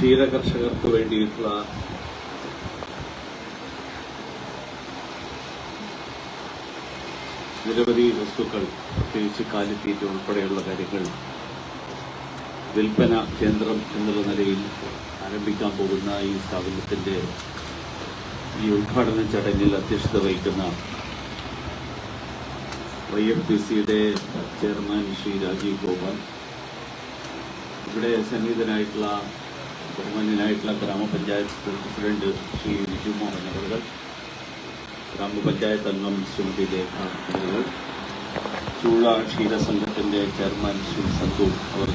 ക്ഷീരകർഷകർക്ക് വേണ്ടിയിട്ടുള്ള നിരവധി വസ്തുക്കൾ പ്രത്യേകിച്ച് കാലിത്തീറ്റ ഉൾപ്പെടെയുള്ള കാര്യങ്ങൾ വിൽപ്പന കേന്ദ്രം എന്നുള്ള നിലയിൽ ആരംഭിക്കാൻ പോകുന്ന ഈ സ്ഥാപനത്തിന്റെ ഈ ഉദ്ഘാടന ചടങ്ങിൽ അധ്യക്ഷത വഹിക്കുന്ന വൈ എഫ് പി സിയുടെ ചെയർമാൻ ശ്രീ രാജീവ് ഗോപാൽ ഇവിടെ സന്നിഹിതനായിട്ടുള്ള ബഹുമാന്യനായിട്ടുള്ള ഗ്രാമപഞ്ചായത്ത് പ്രസിഡന്റ് ശ്രീ വിജു മോഹൻ അവർ ഗ്രാമപഞ്ചായത്ത് അംഗം ശ്രീമതി രേഖ അവർ ചൂള ക്ഷീരസംഘത്തിന്റെ ചെയർമാൻ ശ്രീ സന്തു അവർ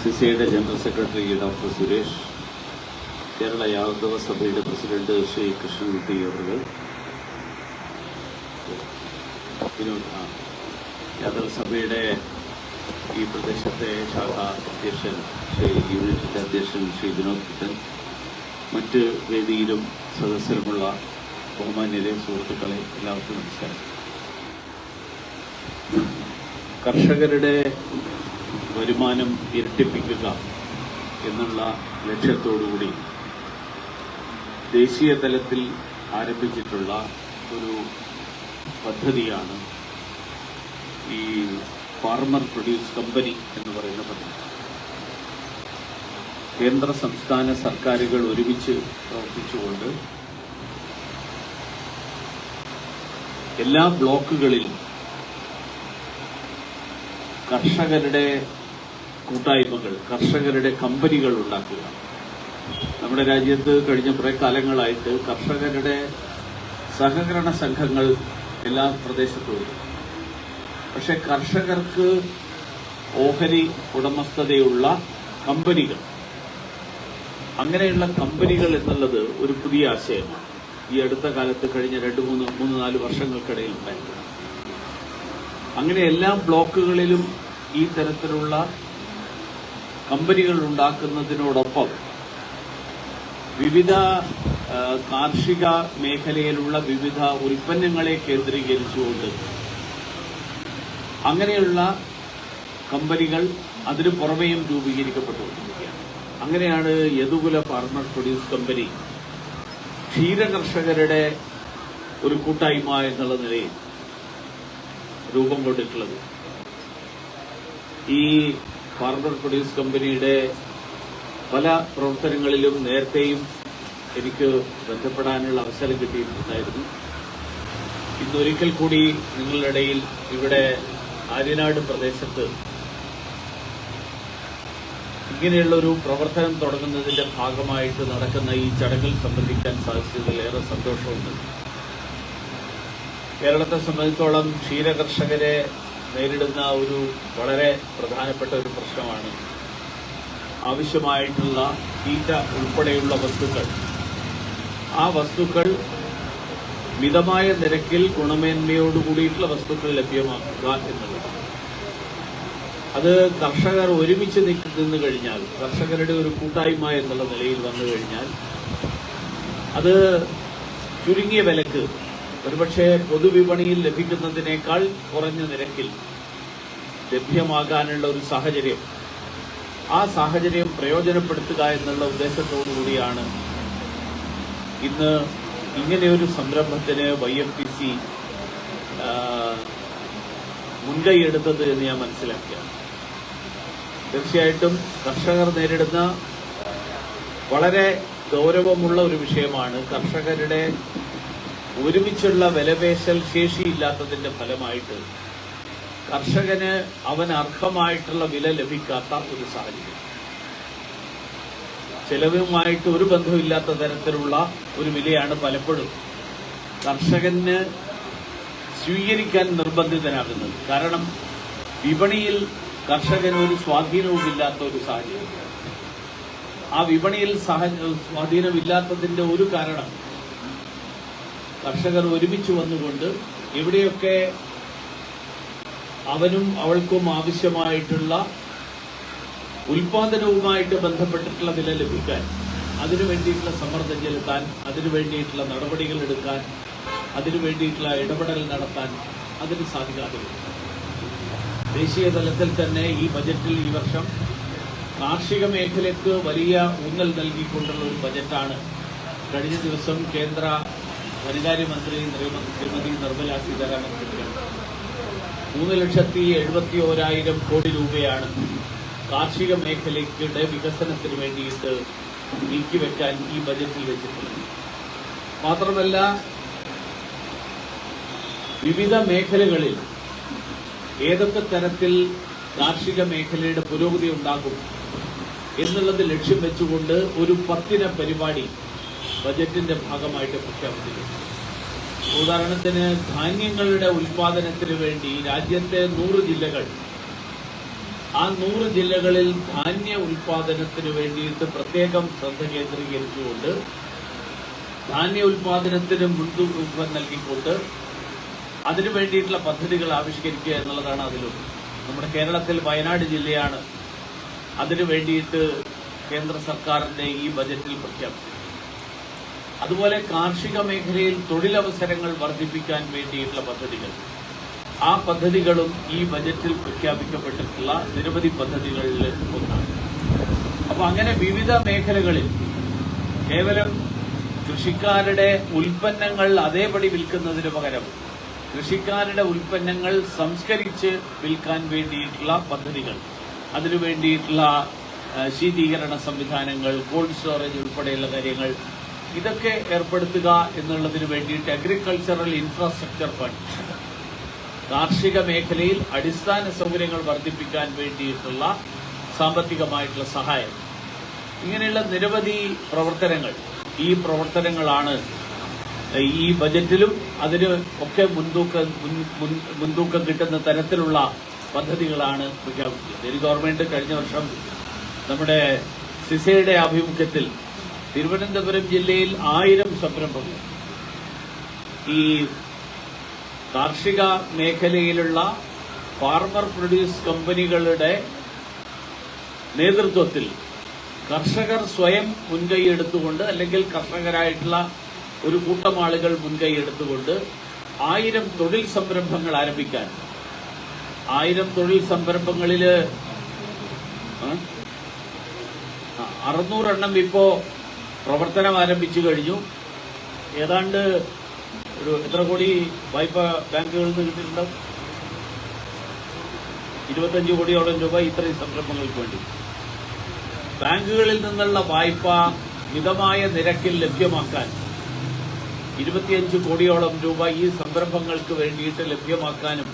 സിസയുടെ general secretary doctor Suresh Kerala Yadava സഭയുടെ പ്രസിഡന്റ് ശ്രീ കൃഷ്ണൻകുട്ടി അവർ യാദവ സഭയുടെ ഈ പ്രദേശത്തെ ശാഖ അധ്യക്ഷൻ ശ്രീ യൂണിറ്റിന്റെ അധ്യക്ഷൻ ശ്രീ വിനോദ് കിട്ടൻ മറ്റ് വേദിയിലും സദസ്യരുമുള്ള ബഹുമാന്യരെ സുഹൃത്തുക്കളെ എല്ലാവർക്കും നമസ്കാരം. കർഷകരുടെ വരുമാനം ഇരട്ടിപ്പിക്കുക എന്നുള്ള ലക്ഷ്യത്തോടുകൂടി ദേശീയ തലത്തിൽ ആരംഭിച്ചിട്ടുള്ള ഒരു പദ്ധതിയാണ് ഈ ഫാർമർ പ്രൊഡ്യൂസ് കമ്പനി എന്ന് പറയുന്ന പദ്ധതി. കേന്ദ്ര സംസ്ഥാന സർക്കാരുകൾ ഒരുമിച്ച് പ്രവർത്തിച്ചുകൊണ്ട് എല്ലാ ബ്ലോക്കുകളിലും കർഷകരുടെ കൂട്ടായ്മകൾ കർഷകരുടെ കമ്പനികൾ ഉണ്ടാക്കുക. നമ്മുടെ രാജ്യത്ത് കഴിഞ്ഞ കുറേ കാലങ്ങളായിട്ട് കർഷകരുടെ സഹകരണ സംഘങ്ങൾ എല്ലാ പ്രദേശത്തും പക്ഷെ കർഷകർക്ക് ഓഹരി ഉടമസ്ഥതയുള്ള കമ്പനികൾ. അങ്ങനെയുള്ള കമ്പനികൾ എന്നുള്ളത് ഒരു പുതിയ ആശയമാണ്. ഈ അടുത്ത കാലത്ത് കഴിഞ്ഞ രണ്ട് മൂന്ന് മൂന്ന് നാല് വർഷങ്ങൾക്കിടയിൽ ഉണ്ടായിട്ടുണ്ട് അങ്ങനെ എല്ലാ ബ്ലോക്കുകളിലും ഈ തരത്തിലുള്ള കമ്പനികൾ ഉണ്ടാക്കുന്നതിനോടൊപ്പം വിവിധ കാർഷിക മേഖലയിലുള്ള വിവിധ ഉൽപ്പന്നങ്ങളെ കേന്ദ്രീകരിച്ചുകൊണ്ട് അങ്ങനെയുള്ള കമ്പനികൾ അതിനു പുറമേയും രൂപീകരിക്കപ്പെട്ടുകൊണ്ടിരിക്കുകയാണ്. അങ്ങനെയാണ് യദുകുല ഫാർമർ പ്രൊഡ്യൂസ് കമ്പനി ക്ഷീരകർഷകരുടെ ഒരു കൂട്ടായ്മ എന്നുള്ള നിലയിൽ രൂപം കൊണ്ടിട്ടുള്ളത്. ഈ ഫാർമർ പ്രൊഡ്യൂസ് കമ്പനിയുടെ പല പ്രവർത്തനങ്ങളിലും നേരത്തെയും എനിക്ക് ബന്ധപ്പെടാനുള്ള അവസരം കിട്ടിയിട്ടുണ്ടായിരുന്നു. ഇന്നൊരിക്കൽ കൂടി നിങ്ങളുടെ ഇടയിൽ ഇവിടെ ആര്യനാട് പ്രദേശത്ത് ഇങ്ങനെയുള്ള ഒരു പ്രവർത്തനം തുടങ്ങുന്നതിന്റെ ഭാഗമായിട്ട് നടക്കുന്ന ഈ ചടങ്ങിൽ സംബന്ധിക്കാൻ സാധിച്ചതിൽ ഏറെ സന്തോഷമുണ്ട്. കേരളത്തെ സംബന്ധിച്ചോളം ക്ഷീരകർഷകരെ നേരിടുന്ന ഒരു വളരെ പ്രധാനപ്പെട്ട ഒരു പ്രശ്നമാണ്. ആവശ്യമായിട്ടുള്ള തീറ്റ ഉൾപ്പെടെയുള്ള വസ്തുക്കൾ. ആ വസ്തുക്കൾ മിതമായ നിരക്കിൽ ഗുണമേന്മയോടുകൂടിയിട്ടുള്ള വസ്തുക്കൾ ലഭ്യമാക്കുക എന്നുള്ളത്. അത് കർഷകർ ഒരുമിച്ച് നിന്ന് കഴിഞ്ഞാൽ കർഷകരുടെ ഒരു കൂട്ടായ്മ എന്നുള്ള നിലയിൽ വന്നു കഴിഞ്ഞാൽ അത് ചുരുങ്ങിയ വിലക്ക് ഒരുപക്ഷെ പൊതുവിപണിയിൽ ലഭിക്കുന്നതിനേക്കാൾ കുറഞ്ഞ നിരക്കിൽ ലഭ്യമാകാനുള്ള ഒരു സാഹചര്യം. ആ സാഹചര്യം പ്രയോജനപ്പെടുത്തുക എന്നുള്ള ഉദ്ദേശത്തോടു കൂടിയാണ് ഇന്ന് ഇങ്ങനെയൊരു സംരംഭത്തിന് വൈ എം പി സി മുൻകൈയെടുത്തത് എന്ന് ഞാൻ മനസ്സിലാക്കിയാണ് തീർച്ചയായിട്ടും കർഷകർ നേരിടുന്ന വളരെ ഗൗരവമുള്ള ഒരു വിഷയമാണ് കർഷകരുടെ ഒരുമിച്ചുള്ള വിലപേശൽ ശേഷിയില്ലാത്തതിന്റെ ഫലമായിട്ട് കർഷകന് അവൻ അർഹമായിട്ടുള്ള വില ലഭിക്കാത്ത ഒരു സാഹചര്യം. ചെലവുമായിട്ട് ഒരു ബന്ധമില്ലാത്ത തരത്തിലുള്ള ഒരു വിലയാണ് പലപ്പോഴും കർഷകന് സ്വീകരിക്കാൻ നിർബന്ധിതനാകുന്നത്. കാരണം വിപണിയിൽ കർഷകന് ഒരു സ്വാധീനവുമില്ലാത്ത ഒരു സാഹചര്യം. ആ വിപണിയിൽ സ്വാധീനമില്ലാത്തതിന്റെ ഒരു കാരണം കർഷകർ ഒരുമിച്ച് വന്നുകൊണ്ട് എവിടെയൊക്കെ അവനും അവൾക്കും ആവശ്യമായിട്ടുള്ള ഉൽപാദനവുമായിട്ട് ബന്ധപ്പെട്ടിട്ടുള്ള വില ലഭിക്കാൻ അതിനു വേണ്ടിയിട്ടുള്ള സമ്മർദ്ദം ചെലുത്താൻ അതിനു വേണ്ടിയിട്ടുള്ള നടപടികൾ എടുക്കാൻ അതിനു വേണ്ടിയിട്ടുള്ള ഇടപെടൽ നടത്താൻ അതിന് സാധിക്കാതെ. ദേശീയ തലത്തിൽ തന്നെ ഈ ബജറ്റിൽ ഈ വർഷം കാർഷിക മേഖലയ്ക്ക് വലിയ ഊന്നൽ നൽകിക്കൊണ്ടുള്ള ഒരു ബജറ്റാണ് കഴിഞ്ഞ ദിവസം കേന്ദ്ര ധനകാര്യമന്ത്രി ശ്രീമതി നിർമ്മല സീതാരാമൻ മൂന്ന് ലക്ഷത്തി എഴുപത്തി ഓരായിരം കോടി രൂപയാണ് കാർഷിക മേഖലയുടെ വികസനത്തിന് വേണ്ടിയിട്ട് നീക്കിവെക്കാൻ ഈ ബജറ്റിൽ വെച്ചിട്ടുണ്ട്. മാത്രമല്ല വിവിധ മേഖലകളിൽ ഏതൊക്കെ തരത്തിൽ കാർഷിക മേഖലയുടെ പുരോഗതി ഉണ്ടാകും എന്നുള്ളത് ലക്ഷ്യം വെച്ചുകൊണ്ട് ഒരു പത്തിന പരിപാടി ബജറ്റിന്റെ ഭാഗമായിട്ട് പ്രഖ്യാപിച്ചിട്ടുണ്ട്. ഉദാഹരണത്തിന് ധാന്യങ്ങളുടെ ഉൽപാദനത്തിന് വേണ്ടി രാജ്യത്തെ നൂറ് ജില്ലകൾ ആ നൂറ് ജില്ലകളിൽ ധാന്യ ഉൽപാദനത്തിന് വേണ്ടിയിട്ട് പ്രത്യേകം ശ്രദ്ധ കേന്ദ്രീകരിച്ചുകൊണ്ട് ധാന്യ ഉൽപാദനത്തിന് മുൻതൂക്കം നൽകിക്കൊണ്ട് അതിനു വേണ്ടിയിട്ടുള്ള പദ്ധതികൾ ആവിഷ്കരിക്കുക എന്നുള്ളതാണ് അതിലും. നമ്മുടെ കേരളത്തിൽ വയനാട് ജില്ലയാണ്. അതിനു വേണ്ടിയിട്ട് കേന്ദ്ര സർക്കാരിന്റെ ഈ ബജറ്റിൽ പ്രഖ്യാപിച്ചത്. അതുപോലെ കാർഷിക മേഖലയിൽ തൊഴിലവസരങ്ങൾ വർദ്ധിപ്പിക്കാൻ വേണ്ടിയിട്ടുള്ള പദ്ധതികൾ. ആ പദ്ധതികളും ഈ ബജറ്റിൽ പ്രഖ്യാപിക്കപ്പെട്ടിട്ടുള്ള നിരവധി പദ്ധതികളിൽ ഒന്നാണ്. അപ്പൊ അങ്ങനെ വിവിധ മേഖലകളിൽ കേവലം കൃഷിക്കാരുടെ ഉൽപ്പന്നങ്ങൾ അതേപടി വിൽക്കുന്നതിന് പകരം കൃഷിക്കാരുടെ ഉൽപ്പന്നങ്ങൾ സംസ്കരിച്ച് വിൽക്കാൻ വേണ്ടിയിട്ടുള്ള പദ്ധതികൾ അതിനു വേണ്ടിയിട്ടുള്ള ശീതീകരണ സംവിധാനങ്ങൾ കോൾഡ് സ്റ്റോറേജ് ഉൾപ്പെടെയുള്ള കാര്യങ്ങൾ ഇതൊക്കെ ഏർപ്പെടുത്തുക എന്നുള്ളതിന് വേണ്ടിയിട്ട് അഗ്രികൾച്ചറൽ ഇൻഫ്രാസ്ട്രക്ചർ ഫണ്ട് കാർഷിക മേഖലയിൽ അടിസ്ഥാന സൗകര്യങ്ങൾ വർദ്ധിപ്പിക്കാൻ വേണ്ടിയിട്ടുള്ള സാമ്പത്തികമായിട്ടുള്ള സഹായം. ഇങ്ങനെയുള്ള നിരവധി പ്രവർത്തനങ്ങൾ ഈ പ്രവർത്തനങ്ങളാണ് ഈ ബജറ്റിലും അതിന് ഒക്കെ മുൻതൂക്കം മുൻ- മുൻ- മുൻതൂക്കം കിട്ടുന്ന തരത്തിലുള്ള പദ്ധതികളാണ് പ്രഖ്യാപിച്ചത്. ഡൽഹി ഗവൺമെന്റ് കഴിഞ്ഞ വർഷം നമ്മുടെ സിസയുടെ ആഭിമുഖ്യത്തിൽ തിരുവനന്തപുരം ജില്ലയിൽ ആയിരം സംരംഭങ്ങൾ. ഈ കാർഷിക മേഖലയിലുള്ള ഫാർമർ പ്രൊഡ്യൂസ് കമ്പനികളുടെ നേതൃത്വത്തിൽ കർഷകർ സ്വയം മുൻകൈയെടുത്തുകൊണ്ട് അല്ലെങ്കിൽ കർഷകരായിട്ടുള്ള ഒരു കൂട്ടം ആളുകൾ മുൻകൈയെടുത്തുകൊണ്ട് ആയിരം തൊഴിൽ സംരംഭങ്ങൾ ആരംഭിക്കാൻ. ആയിരം തൊഴിൽ സംരംഭങ്ങളിൽ അറുന്നൂറെണ്ണം ഇപ്പോ പ്രവർത്തനം ആരംഭിച്ചു കഴിഞ്ഞു. ഏതാണ്ട് ഒരു എത്ര കോടി വായ്പ ബാങ്കുകളിൽ നിന്ന് കിട്ടിയിട്ടുണ്ടാവും? ഇരുപത്തഞ്ച് കോടിയോളം രൂപ ഇത്രയും സംരംഭങ്ങൾക്ക് വേണ്ടി. ബാങ്കുകളിൽ നിന്നുള്ള വായ്പ മിതമായ നിരക്കിൽ ലഭ്യമാക്കാൻ ഇരുപത്തിയഞ്ച് കോടിയോളം രൂപ ഈ സംരംഭങ്ങൾക്ക് വേണ്ടിയിട്ട് ലഭ്യമാക്കാനും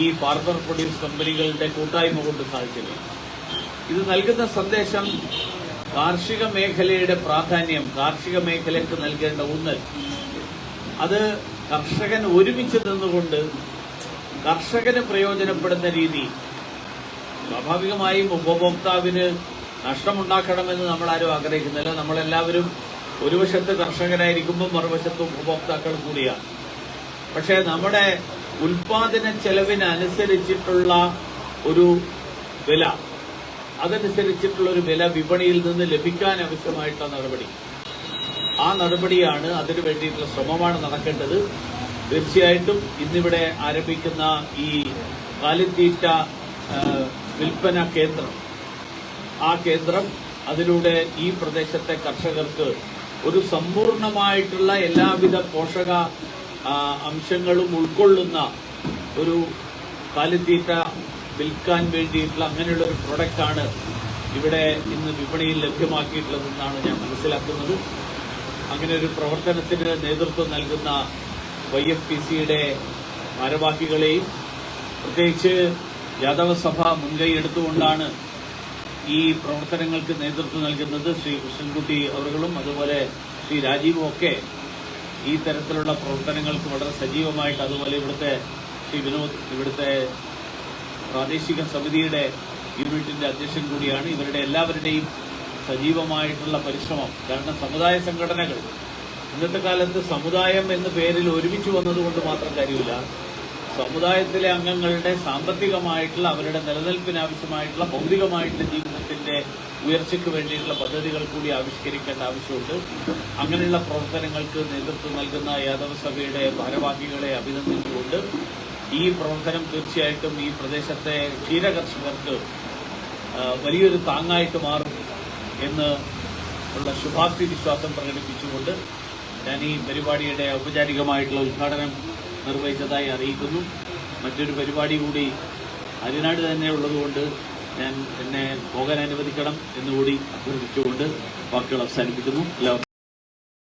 ഈ ഫാർമർ പ്രൊഡ്യൂസ് കമ്പനികളുടെ കൂട്ടായ്മ കൊണ്ട് സാധിച്ചില്ല ഇത് നൽകുന്ന സന്ദേശം കാർഷിക മേഖലയുടെ പ്രാധാന്യം കാർഷിക മേഖലയ്ക്ക് നൽകേണ്ട ഊന്നൽ. അത് കർഷകൻ ഒരുമിച്ച് നിന്നുകൊണ്ട് കർഷകന് പ്രയോജനപ്പെടുന്ന രീതി സ്വാഭാവികമായും ഉപഭോക്താവിന് നഷ്ടമുണ്ടാക്കണമെന്ന് നമ്മൾ ആരും ആഗ്രഹിക്കുന്നില്ല. നമ്മളെല്ലാവരും ഒരു വശത്ത് കർഷകരായിരിക്കുമ്പോൾ മറുവശത്ത് ഉപഭോക്താക്കൾ കൂടിയാണ്. പക്ഷേ നമ്മുടെ ഉൽപാദന ചെലവിനനുസരിച്ചിട്ടുള്ള ഒരു വില അതനുസരിച്ചിട്ടുള്ള ഒരു വില വിപണിയിൽ നിന്ന് ലഭിക്കാൻ ആവശ്യമായിട്ടുള്ള നടപടി. ആ നടപടിയാണ് അതിനു വേണ്ടിയിട്ടുള്ള ശ്രമമാണ് നടക്കേണ്ടത്. തീർച്ചയായിട്ടും ഇന്നിവിടെ ആരംഭിക്കുന്ന ഈ കാലിത്തീറ്റ വിൽപ്പന കേന്ദ്രം. ആ കേന്ദ്രം അതിലൂടെ ഈ പ്രദേശത്തെ കർഷകർക്ക് ഒരു സമ്പൂർണമായിട്ടുള്ള എല്ലാവിധ പോഷക അംശങ്ങളും ഉൾക്കൊള്ളുന്ന ഒരു കാലിത്തീറ്റ വിൽക്കാൻ വേണ്ടിയിട്ടുള്ള അങ്ങനെയുള്ള ഒരു പ്രൊഡക്റ്റാണ് ഇവിടെ ഇന്ന് വിപണിയിൽ ലഭ്യമാക്കിയിട്ടുള്ളതെന്നാണ് ഞാൻ മനസ്സിലാക്കുന്നത്. അങ്ങനെ ഒരു പ്രവർത്തനത്തിന് നേതൃത്വം നൽകുന്ന വൈ എഫ് പി സിയുടെ ഭാരവാഹികളെയും പ്രത്യേകിച്ച് യാദവ സഭ മുൻകൈ എടുത്തുകൊണ്ടാണ് ഈ പ്രവർത്തനങ്ങൾക്ക് നേതൃത്വം നൽകുന്നത്. ശ്രീ കൃഷ്ണൻകുട്ടി അവറുകളും അതുപോലെ ശ്രീ രാജീവും ഒക്കെ ഈ തരത്തിലുള്ള പ്രവർത്തനങ്ങൾക്ക് വളരെ സജീവമായിട്ട് അതുപോലെ ഇവിടുത്തെ ശ്രീ വിനോദ് ഇവിടുത്തെ പ്രാദേശിക സമിതിയുടെ യൂണിറ്റിന്റെ അധ്യക്ഷൻ കൂടിയാണ്. ഇവരുടെ എല്ലാവരുടെയും സജീവമായിട്ടുള്ള പരിശ്രമം. കാരണം സമുദായ സംഘടനകൾ ഇന്നത്തെ കാലത്ത് സമുദായം എന്ന പേരിൽ ഒരുമിച്ച് വന്നതുകൊണ്ട് മാത്രം കാര്യമില്ല. സമുദായത്തിലെ അംഗങ്ങളുടെ സാമ്പത്തികമായിട്ടുള്ള അവരുടെ നിലനിൽപ്പിന് ആവശ്യമായിട്ടുള്ള ഭൗതികമായിട്ടുള്ള ജീവിതത്തിന്റെ ഉയർച്ചയ്ക്ക് വേണ്ടിയിട്ടുള്ള പദ്ധതികൾ കൂടി ആവിഷ്കരിക്കേണ്ട ആവശ്യമുണ്ട്. അങ്ങനെയുള്ള പ്രവർത്തനങ്ങൾക്ക് നേതൃത്വം നൽകുന്ന യാദവ സഭയുടെ ഭാരവാഹികളെ അഭിനന്ദിച്ചുകൊണ്ട് ഈ പ്രവർത്തനം തീർച്ചയായിട്ടും ഈ പ്രദേശത്തെ ക്ഷീരകർഷകർക്ക് വലിയൊരു താങ്ങായിട്ട് മാറും. എന്ന് ഉള്ള ശുഭാപ്തി വിശ്വാസം പ്രകടിപ്പിച്ചുകൊണ്ട് ഞാൻ ഈ പരിപാടിയുടെ ഔപചാരികമായിട്ടുള്ള ഉദ്ഘാടനം നിർവഹിച്ചതായി അറിയിക്കുന്നു. മറ്റൊരു പരിപാടി കൂടി അരിനാട് തന്നെ ഉള്ളതുകൊണ്ട് ഞാൻ എന്നെ പോകാൻ അനുവദിക്കണം എന്നുകൂടി അഭ്യർത്ഥിച്ചുകൊണ്ട് വാക്കുകൾ അവസാനിപ്പിക്കുന്നു. എല്ലാവർക്കും